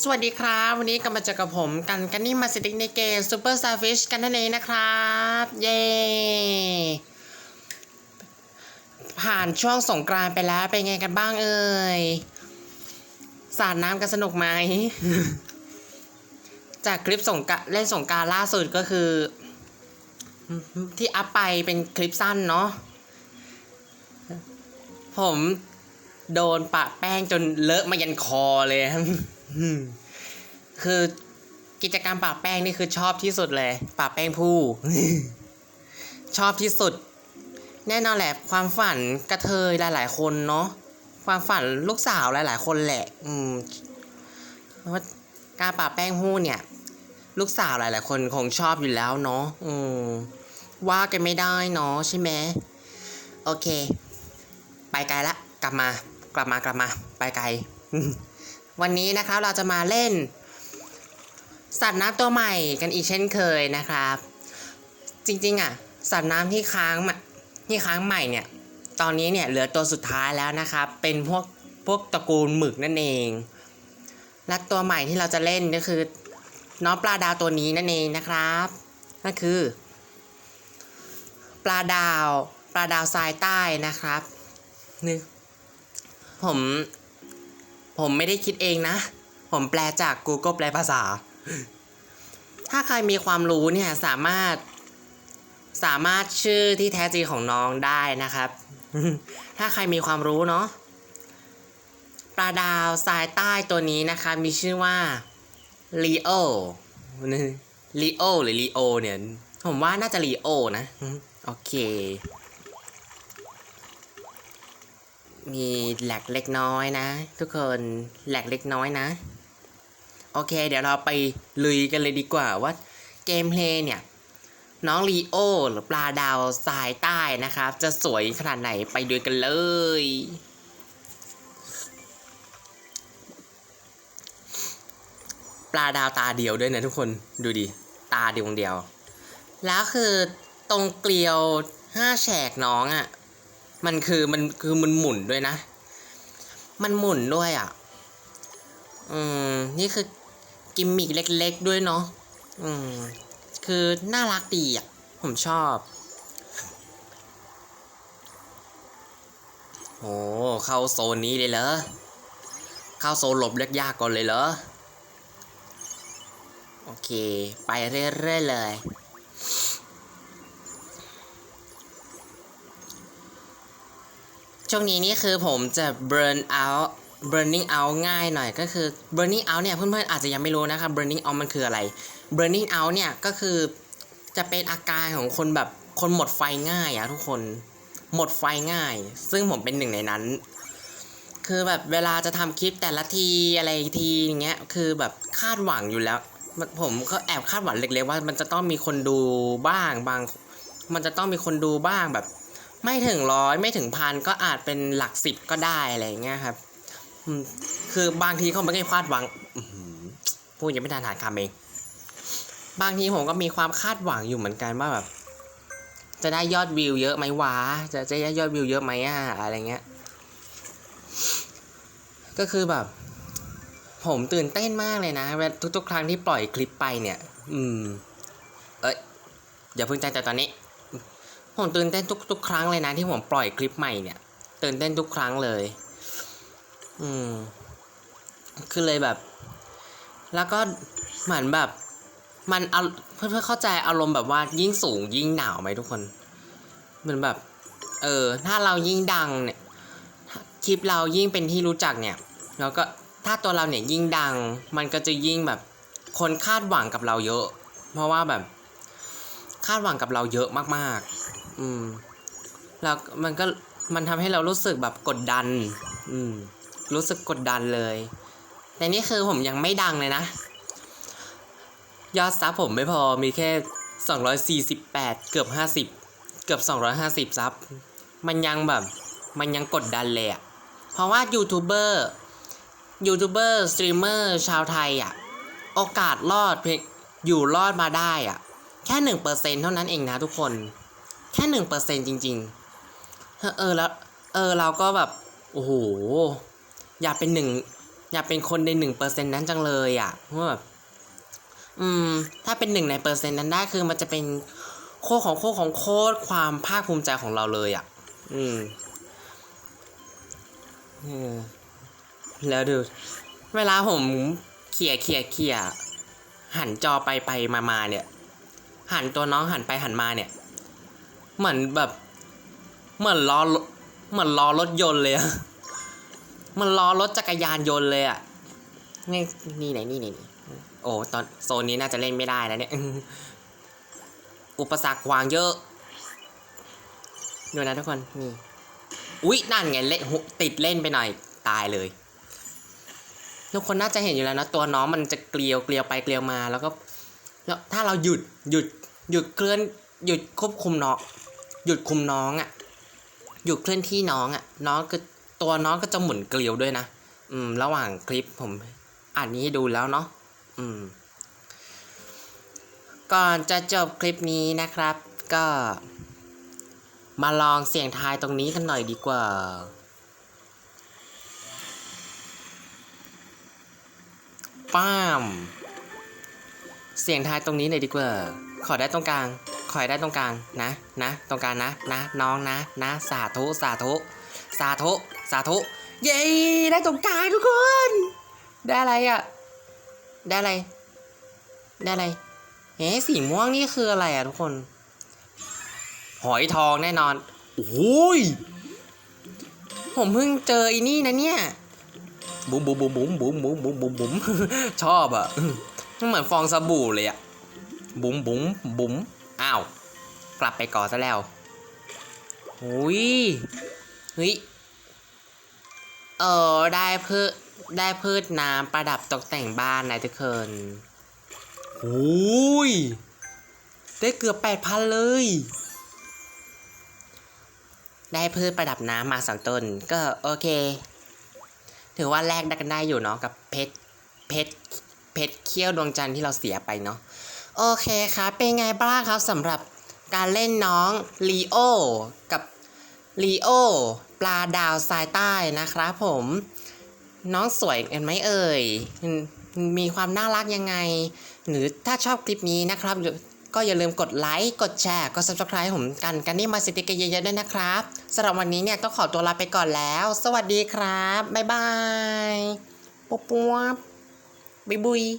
สวัสดีครับ วันนี้กลับมาเจอกับผมกันกันนี่มาสติกในเกม Super Starfish กันนั่นเองนะครับ เย้ผ่านช่วงสงกรานไปแล้วเป็นไงกันบ้างเอ่ยสาดน้ำกันสนุกไหม จากคลิปสงกรานต์เล่นสงการล่าสุดก็คือ ที่อัพไปเป็นคลิปสั้นเนาะผมโดนปะแป้งจนเลอะมายันคอเลย คือกิจกรรมปะแป้งนี่คือชอบที่สุดเลยปะแป้งผู้ชอบที่สุด แน่นอนแหละความฝันกระเทยหลาย ๆ คนเนาะความฝันลูกสาวหลาย ๆ คนแหละ อืมว่าการปะแป้งผู้เนี่ย ลูกสาวหลาย ๆ คนคงชอบอยู่แล้วเนาะอืมว่ากันไม่ได้เนาะใช่ไหมโอเค ไปไกลละ กลับมากลับมากลับมา ไปไกล วันนี้นะครับเราจะมาเล่น สัตว์น้ำตัวใหม่กันอีกเช่นเคยนะครับ จริงๆอะสัตว์น้ำที่ค้างมาที่ค้างใหม่เนี่ยตอนนี้เนี่ยเหลือตัวสุดท้ายแล้วนะครับ เป็นพวกพวกตระกูลหมึกนั่นเอง และตัวใหม่ที่เราจะเล่นก็คือน้องปลาดาวตัวนี้นั่นเองนะครับนั่นคือ ปลาดาว ปลาดาวทรายใต้นะครับนี่ผม ผมไม่ได้คิดเองนะ ผมแปลจาก Google แปลภาษา ถ้าใครมีความรู้เนี่ยสามารถสามารถชื่อที่แท้จริงของน้องได้นะครับ ถ้าใครมีความรู้เนาะ ปลาดาวทรายใต้ตัวนี้นะคะมีชื่อว่าลีโอลีโอหรือลีโอเนี่ย ผมว่าน่าจะลีโอนะ โอเค มีแหลกเล็กน้อยนะ ทุกคนแหลกเล็กน้อยนะ โอเค เดี๋ยวเราไปลุยกันเลยดีกว่าว่าเกมเพลย์เนี่ย น้องลีโอหรือปลาดาวทรายใต้นะครับ จะสวยขนาดไหนไปดูกันเลย ปลาดาวตาเดียวด้วยนะทุกคนดูดิ ตาดวงเดียว แล้วคือตรงเกลียวห้าแฉกน้องอะ่ะ มันคือมันคือมันหมุนด้วยนะ มันหมุนด้วยอะ่ะ อืม นี่คือกิมมิกเล็ก ๆ ด้วยเนาะ อืม คือน่ารักดีอะ ผมชอบ โอ้เข้าโซนนี้เลยเหรอ เข้าโซนหลบยากๆก่อนเลยเหรอ โอเค ไปเรื่อยๆเลย ช่วงนี้นี่คือผมจะ burn out burning out ง่ายหน่อยก็คือ burning out เนี่ยเพื่อนๆอาจจะยังไม่รู้นะครับ burning out มันคืออะไร burning out เนี่ยก็คือจะเป็นอาการของคนแบบคนหมดไฟง่ายอะทุกคนหมดไฟง่าย ซึ่งผมเป็นหนึ่งในนั้น คือแบบเวลาจะทำคลิปแต่ละทีอะไรทีอย่างเงี้ยคือแบบคาดหวังอยู่แล้ว ผมก็แอบคาดหวังเล็กๆว่า มันจะต้องมีคนดูบ้างบาง มันจะต้องมีคนดูบ้างแบบ ไม่ถึงร้อยไม่ถึงพันก็อาจเป็นหลักสิบก็ได้อะไรเงี้ยครับอืมคือบางทีเขาไม่ได้คาดหวังพูดยังไม่ทันหาคำเอง บางทีผมก็มีความคาดหวังอยู่เหมือนกันว่าแบบ จะได้ยอดวิวเยอะไหมวะจะจะได้ยอดวิวเยอะไหมอะอะไรเงี้ย ก็คือแบบ ผมตื่นเต้นมากเลยนะเวลาทุกๆ ครั้งที่ปล่อยคลิปไปเนี่ย อืม เอ้ยอย่าเพิ่งใจแต่ตอนนี้ ผมตื่นเต้นทุกทุกครั้งเลยนะที่ผมปล่อยคลิปใหม่เนี่ย ตื่นเต้นทุกครั้งเลย อืม คือเลยแบบ แล้วก็เหมือนแบบ มันเอาเพื่อเพื่อเข้าใจอารมณ์แบบว่ายิ่งสูงยิ่งหนาวไหมทุกคน เหมือนแบบ เออ ถ้าเรายิ่งดังเนี่ย คลิปเรายิ่งเป็นที่รู้จักเนี่ย แล้วก็ถ้าตัวเราเนี่ยยิ่งดัง มันก็จะยิ่งแบบ คนคาดหวังกับเราเยอะ เพราะว่าแบบ คาดหวังกับเราเยอะมากๆ อืมแล้วมันก็มันทำให้เรารู้สึกแบบกดดัน อืม รู้สึกกดดันเลย แต่นี่คือผมยังไม่ดังเลยนะ ยอดซับผมไม่พอมีแค่ 248 เกือบ 50 เกือบ 250 ซับ มันยังแบบ มันยังกดดันเลยอะเพราะว่ายูทูบเบอร์ ยูทูบเบอร์ สตรีมเมอร์ ชาวไทยอะโอกาสรอดเพียงอยู่รอดมาได้อะแค่หนึ่งเปอร์เซ็นเท่านั้นเองนะทุกคน แค่หนึ่งเปอร์เซ็นจริง ๆ เออแล้วเออเราก็แบบโอ้โหอยากเป็นหนึ่งอยากเป็นคนในหนึ่งเปอร์เซ็นนั้นจังเลยอะว่าแบบอืม ถ้าเป็นหนึ่งในเปอร์เซ็นต์นั้นได้คือมันจะเป็นโคของโคของโคตรความภาคภูมิใจของเราเลยอะ อืมแล้วดู เวลาผมเขี่ยเขี่ยเขี่ยหันจอไปไปมามาเนี่ย หันตัวน้องหันไปหันมาเนี่ย เหมือนแบบ เหมือนล้อเหมือนล้อรถยนต์เลยอะมันล้อรถจักรยานยนต์เลยอะนี่นี่ไหนนี่ไหนนี่โอ้ตอนโซนนี้น่าจะเล่นไม่ได้แล้วเนี่ยอุปสรรควางเยอะดูนะทุกคนนี่อุ๊ยนั่นไงเล่นติดเล่นไปหน่อยตายเลย ทุกคนน่าจะเห็นอยู่แล้วนะตัวน้องมันจะเกลียวเกลียวไปเกลียวมาแล้วก็แล้วถ้าเราหยุดหยุดหยุดเคลื่อน หยุดควบคุมน้อง หยุดคุมน้องอะ่ะ หยุดเคลื่อนที่น้องอะ่ะ น้องก็ตัวน้องก็จะหมุนเกลียวด้วยนะ อืม ระหว่างคลิปผมอ่านนี้ให้ดูแล้วเนาะ อืม ก่อนจะจบคลิปนี้นะครับ ก็ มาลองเสียงทายตรงนี้กันหน่อยดีกว่าป้าม เสียงทายตรงนี้เลยดีกว่า ขอได้ตรงกลาง ขอให้ได้ตรงกลางนะนะ ตรงกลางนะนะน้องนะนะ สาธุสาธุสาธุสาธุเย้ได้ตรงกลางทุกคน ได้อะไรอะ ได้อะไร ได้อะไรเอ๊สีม่วงนี่คืออะไรอะทุกคน หอยทองแน่นอนโอ้ยผมเพิ่งเจออีนี่นะเนี่ยบุ๋มบุ๋มบุ๋มบุ๋มบุ๋มบุ๋มบุ๋มบุ๋มบุ๋มชอบอะมันเหมือนฟองสบู่เลยอะบุ๋มบุ๋มบุ๋ม อ้าว กลับไปก่อซะแล้วหุยเฮ้ย เออได้พืชได้พืชน้ำประดับตกแต่งบ้านนะทุกคนหุยได้เกือบแปดพันเลย ได้พืชประดับน้ำมาสองต้น ก็โอเค ถือว่าแลกได้กันได้อยู่เนาะกับเพชรเพชรเพชรเขี้ยวดวงจันทร์ที่เราเสียไปเนาะ โอเคครับ เป็นไงบ้างครับสำหรับการเล่นน้องลีโอกับลีโอปลาดาวทรายใต้นะครับผม น้องสวยกันไหมเอ่ย มีความน่ารักยังไง หรือถ้าชอบคลิปนี้นะครับ ก็อย่าลืมกดไลค์ กดแชร์ กด subscribe ผมกันกันนี่มาสติกเกอร์เยอะๆด้วยนะครับสำหรับวันนี้เนี่ยต้องขอตัวลาไปก่อนแล้ว สวัสดีครับ บ๊ายบายปุ๊บปุ๊บบุยบุย